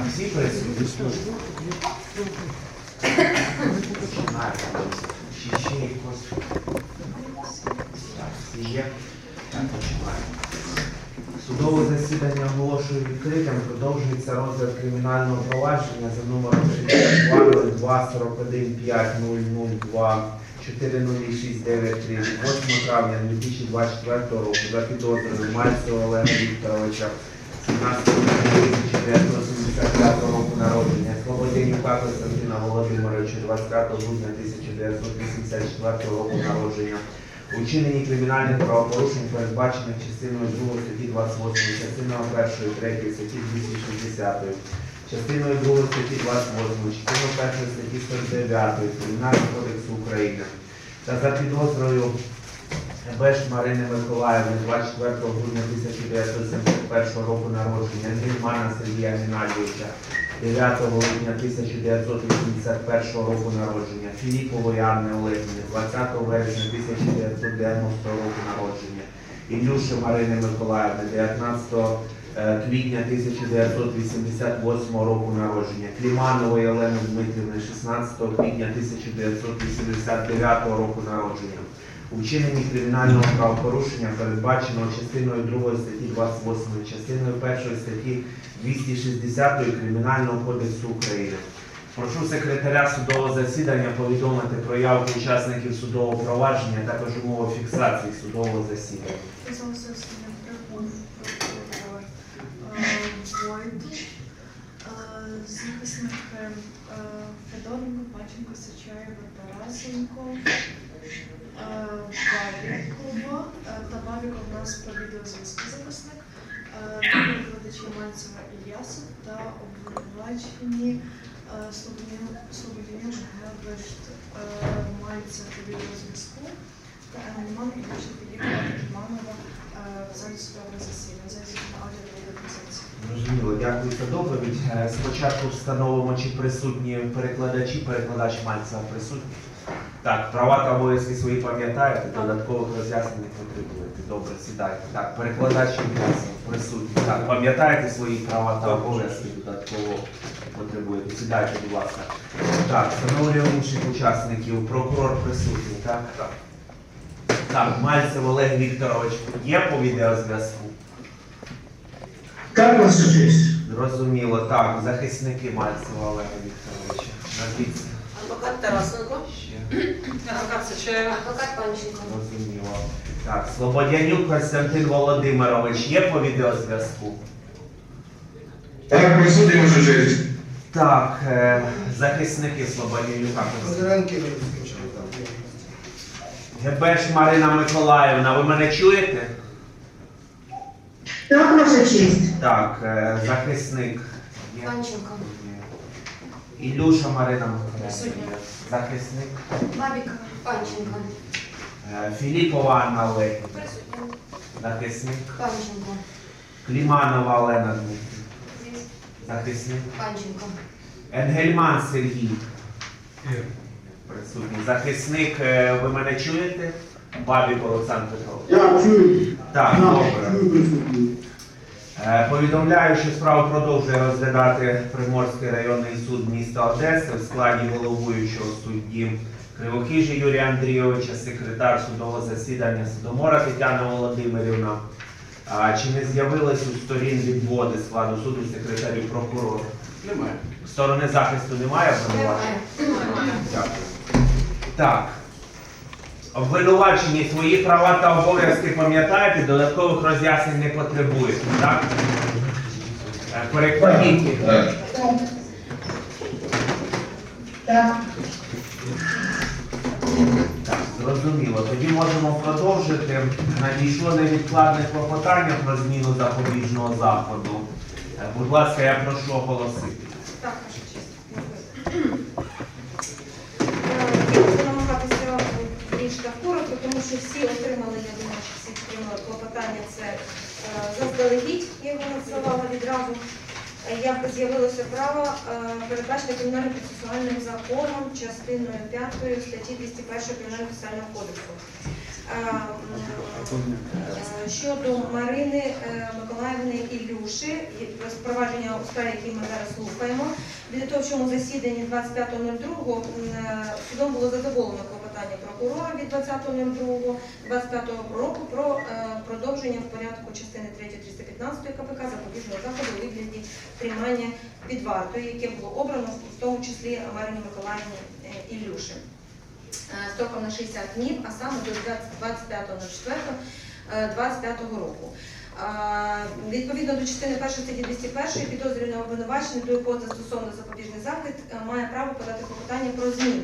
Так, всі. Починаємо. Ще якось. Судове засідання оголошую відкритим. Продовжується розгляд кримінального провадження за номером 62 41 5002 40693 від 8 травня 2024 року за підозрою Мальцева Олега Вікторовича 17 1975 року народження, Слободянюка Костянтина Володимировича 25 грудня 1984 року народження. У вчиненні кримінальних правопорушень, передбачених частиною 2 статті 28, частиною 1, 3 статті 260, частиною 2 статті 28, частиною 1 статті 49 Кримінального кодексу України та за підозрою Беш Марини Миколаївни 24 грудня 1971 року народження, Грільмана Сергія Геннадійовича 9 липня 1981 року народження, Філіпової Анни Олегівни 20 вересня 1990 року народження, Ілюши Марини Миколаївни 19 е, квітня 1988 року народження, Кліманової Олени Дмитрівни 16 квітня 1989 року народження. У кримінального правопорушення передбаченого частиною 2 статті 28, частиною 1 статті 260 Кримінального кодексу України. Прошу секретаря судового засідання повідомити про явку учасників судового провадження, також умови фіксації судового засідання. Е, е, захисники е, Федоренко, Паченко, Сичаєва, Тарасенко, е, е, та Бабіка в нас по відеозв'язку захисник, е, та викладачі Мальцева Ільясов та обвинувачені Слободянюк Гебешт Мальцев по відеозв'язку та Ангельман і більше підіграти Кіманова в залі судового засідання. Зараз на аудіо відеоконцепції. Зрозуміло, дякую за доповідь. Спочатку встановимо, чи присутні перекладачі, перекладач Мальцева присутній. Так, права та обов'язки свої пам'ятаєте, додаткових роз'яснень не потребуєте. Добре, сідайте. Так, перекладач Мальцев присутній. Так, пам'ятаєте свої права та обов'язки додатково потребуєте. Сідайте, будь ласка. Так, встановлюємо інших учасників. Прокурор присутній, так? Так. Так, Мальцев Олег Вікторович є по відеозв'язку? Так, ваша честь. Зрозуміло, так, захисники Мальцева Олега Вікторовича. Назвіться Адвокат Тарасенко, адвокат Сичаєва, Адвокат Панченко. Зрозуміло. Так, Слободянюк Костянтин Володимирович є по відеозв'язку? Так, присутній, ваша честь. Так, е, захисники Слободянюка. Гебеш Марина Миколаївна, ви мене чуєте? Так, ваша честь. Так, е, захисник. Є? Панченко. Ілюша Марина. Присутня. Захисник. Бабіка. Панченко. Е, Філіпова Анна Олегівна. Присутня. Захисник. Панченко. Кліманова Олена Дмитрівна. Захисник. Панченко. Енгельман Сергій. Присутній. Захисник, е, ви мене чуєте? Бабік Олександр Петрович. Я чую. Так, Я добре. Е, Повідомляю, що справу продовжує розглядати Приморський районний суд міста Одеси в складі головуючого судді Кривохижі Юрія Андрійовича, секретар судового засідання Судомора Тетяна Володимирівна. Чи не з'явились у сторін відводи складу суду секретарів прокурора? Немає. Сторони захисту немає обвинувачення? Дякую. Так. Обвинувачені свої права та обов'язки пам'ятаєте, додаткових роз'яснень не потребуєте, так? Е, Перекладіть їх. Так. Так. Так, зрозуміло. Тоді можемо продовжити. Надійшло невідкладне клопотання про зміну запобіжного заходу. Е, Будь ласка, я прошу оголосити. Що всі отримали, я думаю, що всі отримали клопотання, це е, заздалегідь, я його надсилала відразу. Е, Як з'явилося право е, передбачити кримінальним процесуальним законом частиною 5 статті 201 Кримінального процесуального кодексу. Щодо Марини Миколаївни Ілюши, і провадження у справі, який ми зараз слухаємо, в підготовчому засіданні 25.02 е, судом було задоволено клопотання прокурора від 20.02.25 року про е, продовження в порядку частини 3 315 КПК запобіжного заходу у вигляді тримання під вартою, яке було обрано в тому числі Марині Миколаївні е, Ілюши е, строком на 60 днів, а саме до 25.04.25 року. Відповідно до частини 1 статті 201 підозрюваний обвинувачений, до якого застосовано запобіжний захід, має право подати клопотання про зміну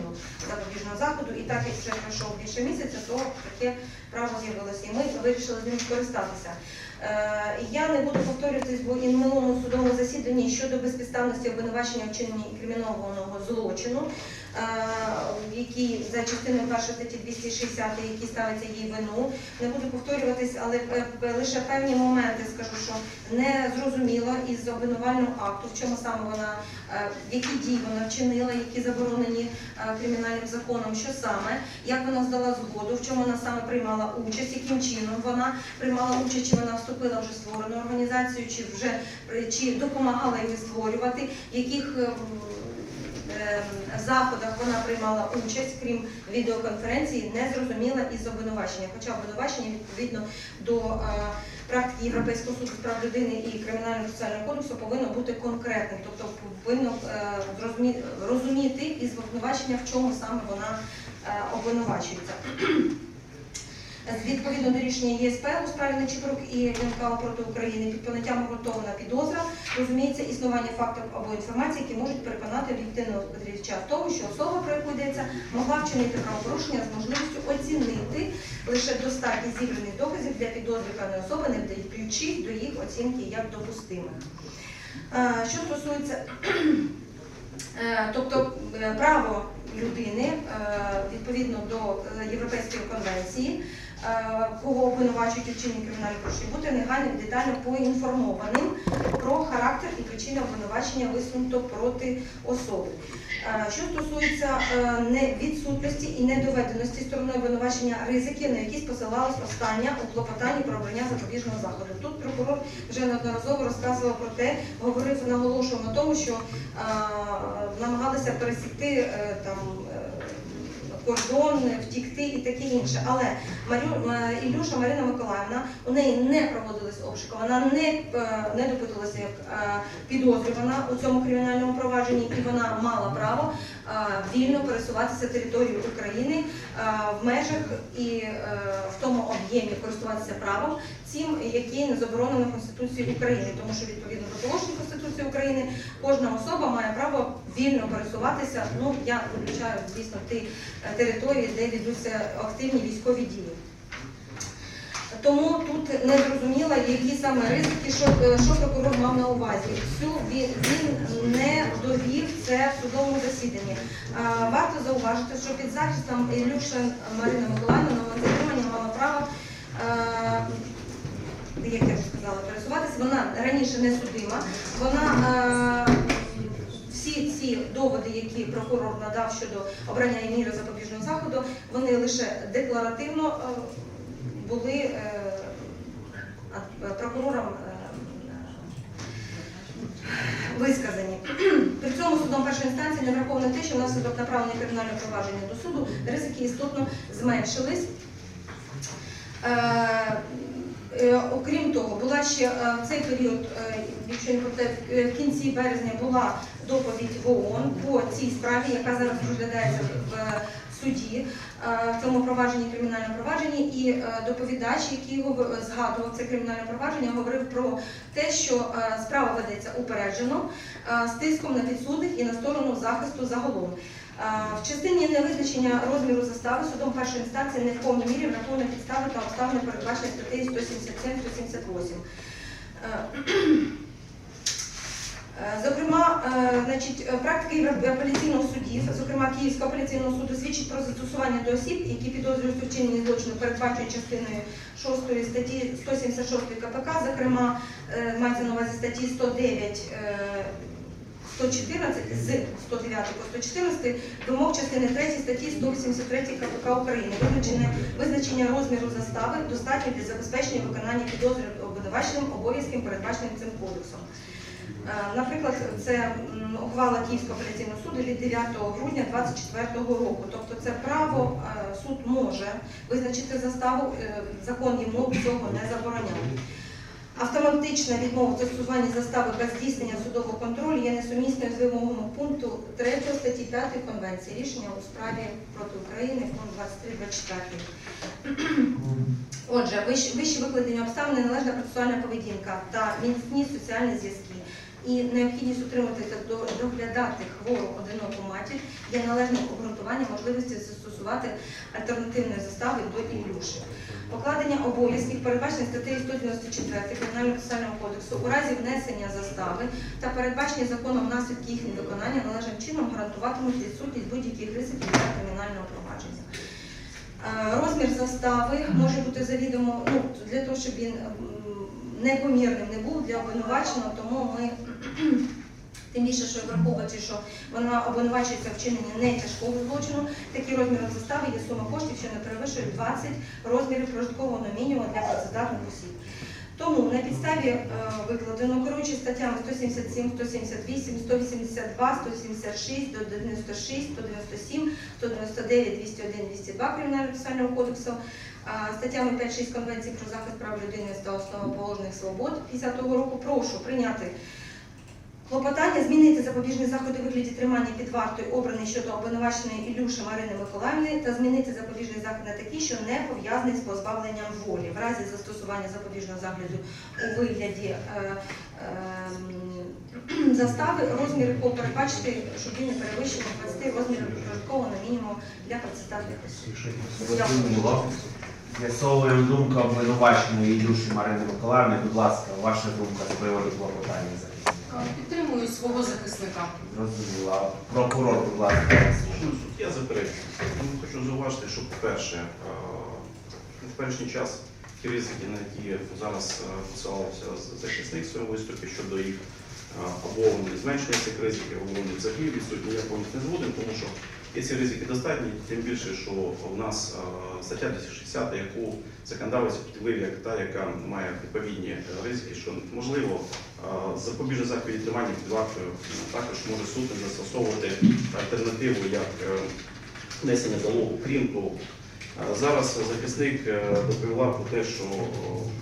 заходу. І так як вже пройшов більше місяця, то таке право з'явилося. І ми вирішили з ним скористатися. Е, Я не буду повторюватись, бо і в минулому судовому засіданні щодо безпідставності обвинувачення вчинення кримінованого злочину, який за частиною 1 статті 260, який ставиться їй вину. Не буду повторюватись, але е, е, лише певні моменти скажу, що не зрозуміло із обвинувального акту, в чому саме вона, е, які дії вона вчинила, які заборонені кримінальним законом, що саме, як вона здала згоду, в чому вона саме приймала участь, яким чином вона приймала участь, чи вона вступила вже в створену організацію, чи вже чи допомагала її створювати, яких е, м, е, заходах вона приймала участь, крім відеоконференції, не зрозуміла із обвинувачення. Хоча обвинувачення відповідно до е, практики Європейського суду з прав людини і кримінального соціального кодексу повинно бути конкретним, тобто повинно е, розуміти із обвинувачення, в чому саме вона е, обвинувачується. Відповідно до рішення ЄСП у справі Нечипорук і НКО проти України під поняттям обґрунтована підозра розуміється існування фактів або інформації, які можуть переконати об'єктивного спостерігача в тому, що особа, про яку йдеться, могла вчинити правопорушення з можливістю оцінити лише достатність зібраних доказів для підозри певної особи, не вдаючи до їх оцінки як допустимих. Е, Що стосується Е, Тобто е, право людини відповідно до Європейської конвенції, кого обвинувачують у вчиненні кримінальних бути негайно і детально поінформованим про характер і причини обвинувачення висунуто проти особи. Е, Що стосується е, відсутності і недоведеності стороною обвинувачення ризиків, на які посилалась остання у клопотанні про обрання запобіжного заходу. Тут прокурор вже неодноразово розказував про те, говорив, наголошував на тому, що е, намагалися пересікти е, там. Кордон, втікти і таке інше. Але Марю, Ілюша Марина Миколаївна, у неї не проводились обшуки, вона не, е, не допитувалася як е, підозрювана у цьому кримінальному провадженні, і вона мала право е, вільно пересуватися територією України в межах і в тому об'ємі користуватися правом, цим, яке не заборонено Конституцією України, тому що відповідно до положень Конституції України кожна особа має право вільно пересуватися. Ну я виключаю, звісно, е, території, де ведуться активні військові дії. Тому тут не зрозуміло, які саме ризики, що, е, що прокурор мав на увазі. Всю він, він не довів це в судовому засіданні. А, Варто зауважити, що під захистом Ілюша Марина Миколаївна на затримання мала право. е, як я вже сказала, пересуватися. Вона раніше не судима. Вона е, всі ці доводи, які прокурор надав щодо обрання і міри запобіжного заходу, вони лише декларативно е, були е, прокурором е, висказані. При цьому судом першої інстанції не враховано те, що внаслідок направлення кримінального провадження до суду ризики істотно зменшились. Е, Окрім того, була ще е, в цей період, е, якщо не пам'ятаю, е, в кінці березня була доповідь в ООН по цій справі, яка зараз розглядається в суді е, в цьому провадженні, кримінальному провадженні, і е, доповідач, який гов- згадував це кримінальне провадження, говорив про те, що е, справа ведеться упереджено з тиском на підсудних і на сторону захисту загалом. В частині невизначення розміру застави судом першої інстанції не в повній мірі враховано підстави та обставини передбачені статтею 177-178. Е, Зокрема, е, значить, е, практика апеляційного суді, зокрема Київського апеляційного суду, свідчить про застосування до осіб, які підозрюють у вчиненні злочину, передбачують частиною 6 статті 176 КПК, зокрема, мається на увазі статті 109 е, 114 з 109 по 114 вимог частини 3 статті 183 КПК України. Визначене визначення розміру застави достатньо для забезпечення виконання підозри обвинуваченим обов'язків, передбаченим цим кодексом. Е, Наприклад, це ухвала Київського апеляційного суду від 9 грудня 2024 року. Тобто це право е, суд може визначити заставу, е, закон йому цього не забороняє. Автоматична відмова в застосуванні застави без здійснення судового контролю є несумісною з вимогами пункту 3 статті 5 Конвенції. Рішення у справі проти України пункт 23-24. Отже, вище викладені обставини, належна процесуальна поведінка та міцні соціальні зв'язки і необхідність утримати та до- доглядати хвору одиноку матір є належним обґрунтуванням можливості застосувати альтернативної застави до Ілюші. Покладення обов'язків, передбачених статтею 194 Кримінального процесуального кодексу, у разі внесення застави та передбачені законом наслідки їх невиконання належним чином гарантуватимуть відсутність будь-яких ризиків для кримінального провадження. Е, Розмір застави може бути завідомо ну, для того, щоб він непомірним не був для обвинуваченого, тому ми тим більше, що враховуючи, що вона обвинувачується вчиненні не тяжкого злочину, такі розміри застави є сума коштів, що не перевищує 20 розмірів прожиткового мінімуму для працездатних осіб. Тому на підставі е, викладено керуючи статтями 177, 178, 182, 176, 196, 197, 199, 201, 202 Кримінального процесуального кодексу, статтями 5-6 Конвенції про захист прав людини та основоположних свобод 50-го року прошу прийняти Клопотання змінити запобіжний заход у вигляді тримання під вартою, обраний щодо обвинуваченої Ілюші Марини Миколаївни, та змінити запобіжний заход на такий, що не пов'язаний з позбавленням волі. В разі застосування запобіжного заходу у вигляді е, ем, застави розмір передбачити, щоб він не перевищував 20 розмірів прожиткового мінімуму для працездатних осіб. З'ясовуємо думку обвинуваченої Ілюші Марини Миколаївни. Будь ласка, ваша думка з приводу клопотання захисника. Підтримую свого захисника. Зрозуміла. Прокурор, будь ласка, Я заперечую. Хочу зауважити, що, по-перше, е, в теперішній час ті ризики, на які зараз е, посилався захисник в своєму виступі щодо їх е, або вони зменшення цих ризиків, або вони взагалі відсутні, я повністю не згоден, тому що є ці ризики достатні, тим більше, що в нас стаття 260, яку законодавець підвів як та, яка має відповідні ризики, що можливо запобіжний захід тримання під вартою також може суд застосовувати альтернативу як е, внесення залогу. Крім того, зараз захисник е, доповіла про те, що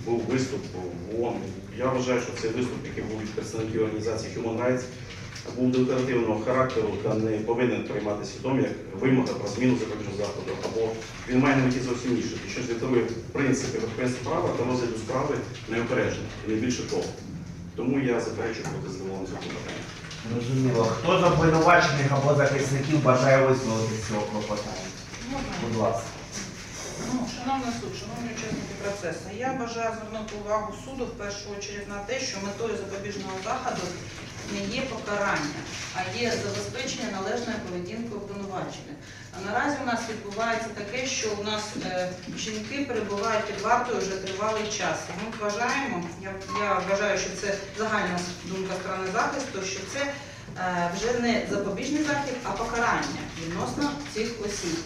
був виступ в ООН. Я вважаю, що цей виступ, який був від представників організації Human Rights, був декларативного характеру та не повинен прийматися відомі як вимога про зміну запобіжного заходу, або він має на меті зовсім інше, що звітовує принципи верховенства права та розгляду справи неопережно, і не більше того. Тому я заперечую проти задоволення цього питання. Зрозуміло. Хто з обвинувачених або захисників бажає висловити цього клопотання? Будь ласка. Ну, шановний суд, шановні учасники процесу, я бажаю звернути увагу суду в першу чергу на те, що метою запобіжного заходу не є покарання, а є забезпечення належної поведінки обвинувачених. А наразі у нас відбувається таке, що у нас е, жінки перебувають під вартою вже тривалий час. Ми вважаємо, я, я вважаю, що це загальна думка сторони захисту, що це е, вже не запобіжний захід, а покарання відносно цих осіб.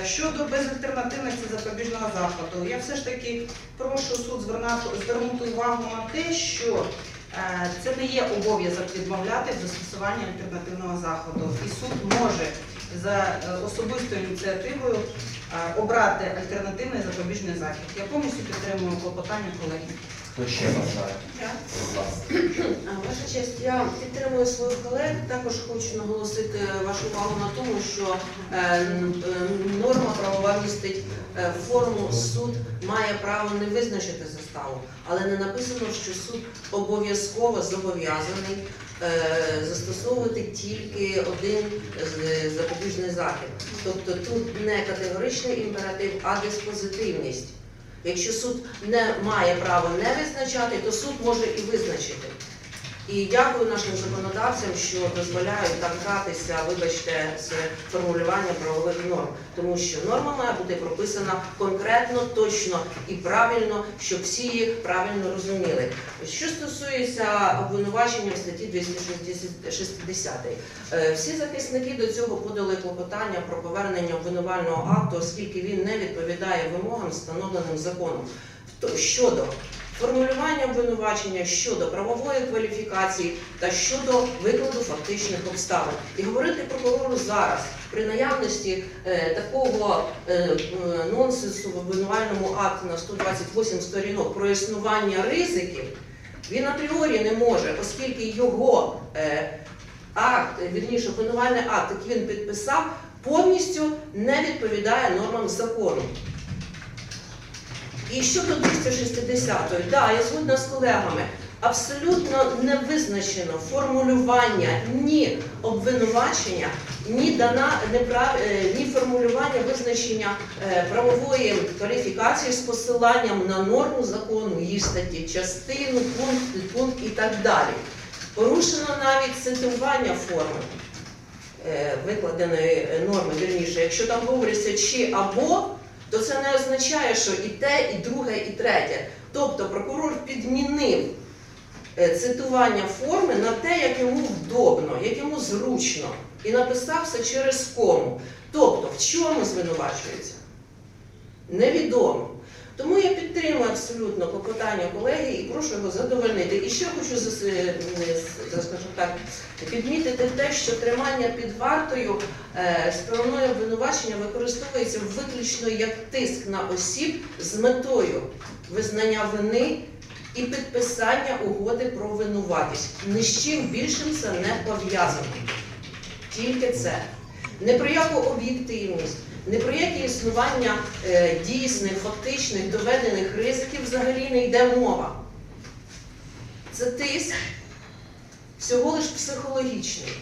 Е, Щодо безальтернативності запобіжного заходу, я все ж таки прошу суд звернути увагу на те, що е, це не є обов'язок відмовляти в застосуванні альтернативного заходу. І суд може за е, особистою ініціативою обрати альтернативний запобіжний захід. Я повністю підтримую клопотання колеги. Хто ще бажає? Ваша честь, я підтримую своїх колег. Також хочу наголосити вашу увагу на тому, що е, е, норма правова містить е, форму суд має право не визначити заставу, але не написано, що суд обов'язково зобов'язаний е, застосовувати тільки один запобіжний захід. Тобто тут не категоричний імператив, а диспозитивність. Якщо суд не має права не визначати, то суд може і визначити. І дякую нашим законодавцям, що дозволяють так гратися, вибачте, з формулюванням правових норм, тому що норма має бути прописана конкретно, точно і правильно, щоб всі їх правильно розуміли. Що стосується обвинувачення в статті 260, е, всі захисники до цього подали клопотання про повернення обвинувального акту, оскільки він не відповідає вимогам, встановленим законом. Щодо формулювання обвинувачення щодо правової кваліфікації та щодо викладу фактичних обставин. І говорити прокурору зараз при наявності е, такого е, е, нонсенсу в обвинувальному акті на 128 сторінок про існування ризиків, він апріорі не може, оскільки його е, акт, вірніше, обвинувальний акт, який він підписав, повністю не відповідає нормам закону. І щодо 260-ї, да, я згодна з колегами, абсолютно не визначено формулювання ні обвинувачення, ні дана не прав, е, ні формулювання визначення е, правової кваліфікації з посиланням на норму закону, її статті, частину, пункт, пункт і так далі. Порушено навіть цитування форми е, викладеної норми, вірніше, якщо там говориться чи або, то це не означає, що і те, і друге, і третє. Тобто прокурор підмінив е, цитування форми на те, як йому вдобно, як йому зручно, і написав все через кому. Тобто, в чому звинувачується? Невідомо. Тому я підтримую абсолютно клопотання колеги і прошу його задовольнити. І ще хочу е, е, скажімо так, підмітити те, що тримання під вартою е, стороною обвинувачення використовується виключно як тиск на осіб з метою визнання вини і підписання угоди про винуватість. Ні з чим більшим це не пов'язано. Тільки це. Не про яку об'єктивність, не про яке існування е, дійсних, фактичних, доведених ризиків взагалі не йде мова. Це тиск всього лиш психологічний.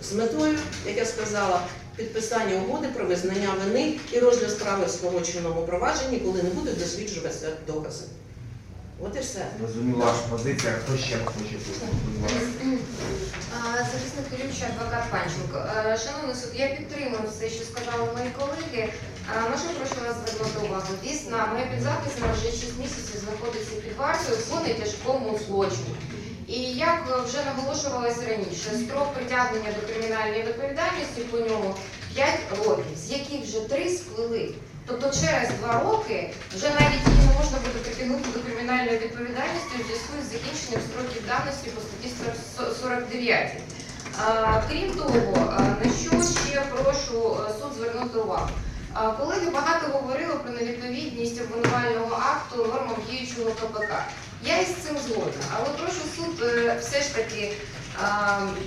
З метою, як я сказала, підписання угоди про визнання вини і розгляд справи в скороченому провадженні, коли не будуть досліджуватися докази. От і все. Зрозуміла ваша позиція. Хто ще хоче тут? Захисник Юрійович, адвокат Панченко. Шановний суд, я підтримую все, що сказали мої колеги. Можу прошу вас звернути увагу. Дійсно, моя підзахисна вже 6 місяців знаходиться під вартою по нетяжкому злочину. І як вже наголошувалось раніше, строк притягнення до кримінальної відповідальності по ньому 5 років, з яких вже 3 сплили. Тобто через 2 роки вже навіть її не можна буде притягнути до кримінальної відповідальності у зв'язку з закінченням строків давності по статті 49. Крім того, на що ще прошу суд звернути увагу. Колеги багато говорили про невідповідність обвинувального акту нормам діючого КПК. Я із цим згодна, але прошу суд е, все ж таки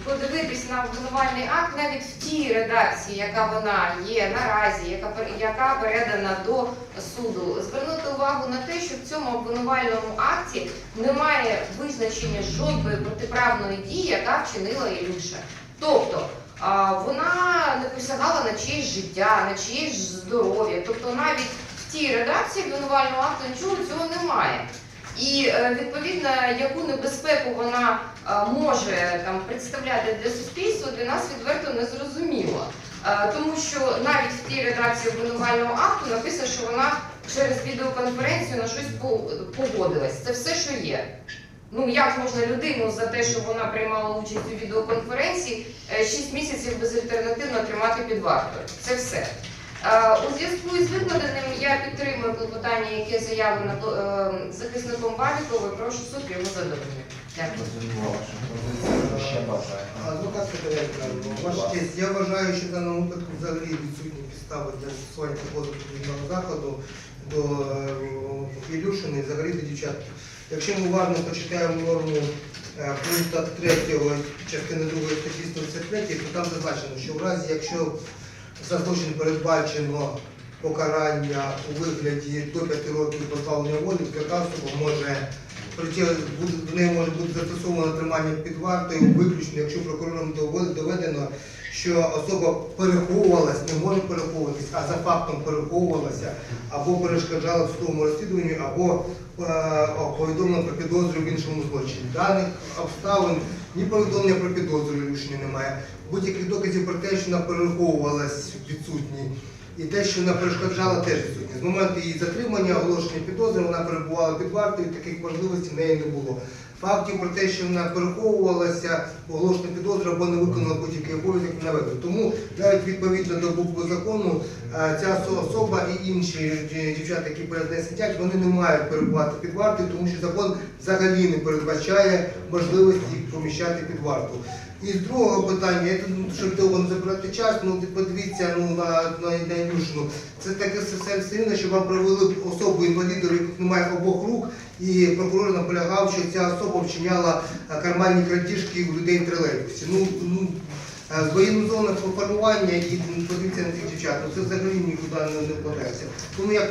подивитись на обвинувальний акт навіть в тій редакції, яка вона є наразі, яка, яка передана до суду. Звернути увагу на те, що в цьому обвинувальному акті немає визначення жодної протиправної дії, яка вчинила Ілюша. Тобто а, вона не посягала на чиєсь життя, на чиєсь здоров'я. Тобто навіть в тій редакції обвинувального акту нічого цього немає. І е, відповідно, яку небезпеку вона е, може там представляти для суспільства, для нас відверто не зрозуміло. Е, Тому що навіть в тій редакції обвинувального акту написано, що вона через відеоконференцію на щось погодилась. Це все, що є. Ну як можна людину за те, що вона приймала участь у відеоконференції, 6 місяців безальтернативно тримати під вартою? Це все. Е, У зв'язку із викладеним я підтримую клопотання, яке заявлено е, захисником Бабіковою. Прошу суд його задовольнити. Дякую. Ваша? Адвокат Катерина, ваша честь, я вважаю, що в даному випадку взагалі відсутні підстави для застосування такого запобіжного заходу до е, Ілюшини і взагалі до дівчат. Якщо ми уважно почитаємо норму пункту 3 частини 2 статті 123, то там зазначено, що в разі, якщо за злочин передбачено покарання у вигляді до 5 років позбавлення волі, така особа може в неї може бути застосовано тримання під вартою, виключно, якщо прокурором доведено, що особа переховувалась, не може переховуватись, а за фактом переховувалася, або перешкоджала в судовому розслідуванню, або е, повідомлено про підозру в іншому злочині. Даних обставин ні повідомлення про підозру Ілюшині немає. Будь-яких доказів про те, що вона переховувалась відсутні. І те, що вона перешкоджала, теж відсутні. З моменту її затримання, оголошення підозри, вона перебувала під вартою, таких можливостей в неї не було. Фактів про те, що вона переховувалася, оголошена підозра або не виконала будь-який обов'язок не наведено. Тому навіть відповідно до букви закону е, ця особа і інші дівчата, які перед нею сидять, вони не мають перебувати під вартою, тому що закон взагалі не передбачає можливості їх поміщати під варту. І з другого питання, я тут, ну, щоб довго не забирати час, ну подивіться ну, на, на, на Ілюшину. Це таке все рівно, що вам провели особу інваліда, у яких немає обох рук, і прокурор наполягав, що ця особа вчиняла е, карманні крадіжки у людей в тролейбусі. Ну, ну, е, з воєнної зони формування і ну, подивіться на цих дівчат, ну, це взагалі нікуди не, вкладається. Тому я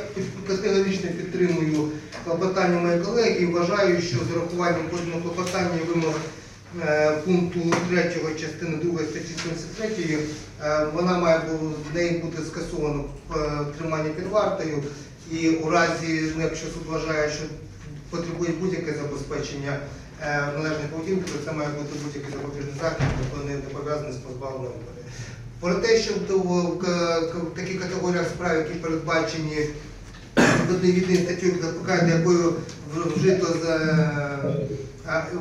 категорично підтримую клопотання моєї колеги і вважаю, що з урахуванням кожного клопотання і вимог пункту 3 частини 2 статті 73 е, вона має в неї бути скасовано е, тримання під вартою. І у разі, ну, якщо суд вважає, що потребує будь-яке забезпечення е, належної поведінки, то це має бути будь-який запобіжний захід, який не пов'язаний з позбавленням волі. Про те, що в таких категоріях справ, які передбачені відповідною статтю КПК, якою вжито е,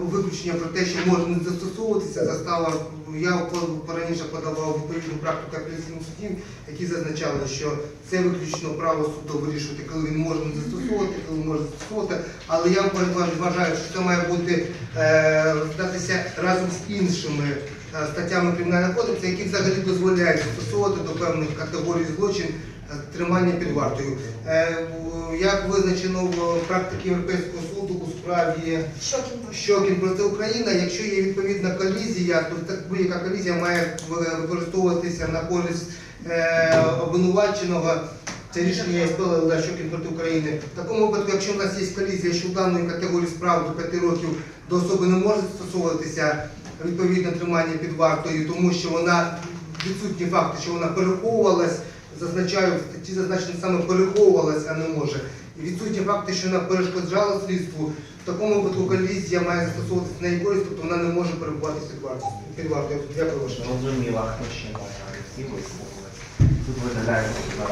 виключення про те, що може не застосовуватися, застава. Я пораніше подавав відповідну практику апеляційних судів, які зазначали, що це виключно право суду вирішувати, коли він може не застосовувати, коли може застосовувати. Але я вважаю, що це має бути е, здатися разом з іншими е, статтями кримінального кодексу, які взагалі дозволяють застосовувати до певних категорій злочин е, тримання під вартою. Е, Як визначено в практиці Європейського суду у справі Щокін. Проти України, якщо є відповідна колізія, то будь-яка колізія має використовуватися на користь е, обвинуваченого. Це рішення є спила Щокін проти України. В такому випадку, якщо в нас є колізія, що в даної категорії справ до 5 років до особи не може застосовуватися відповідне тримання під вартою, тому що вона відсутні факти, що вона переховувалась, зазначаю, в статті зазначено саме переховувалася а не може. І відсутні факти, що вона перешкоджала слідству, в такому випадку колізія має застосовуватися на її користь, тобто вона не може перебувати під вартою. Під вартою. Дякую ваше. Розуміла, хто ще має Всі висловилися. Тут виглядає, що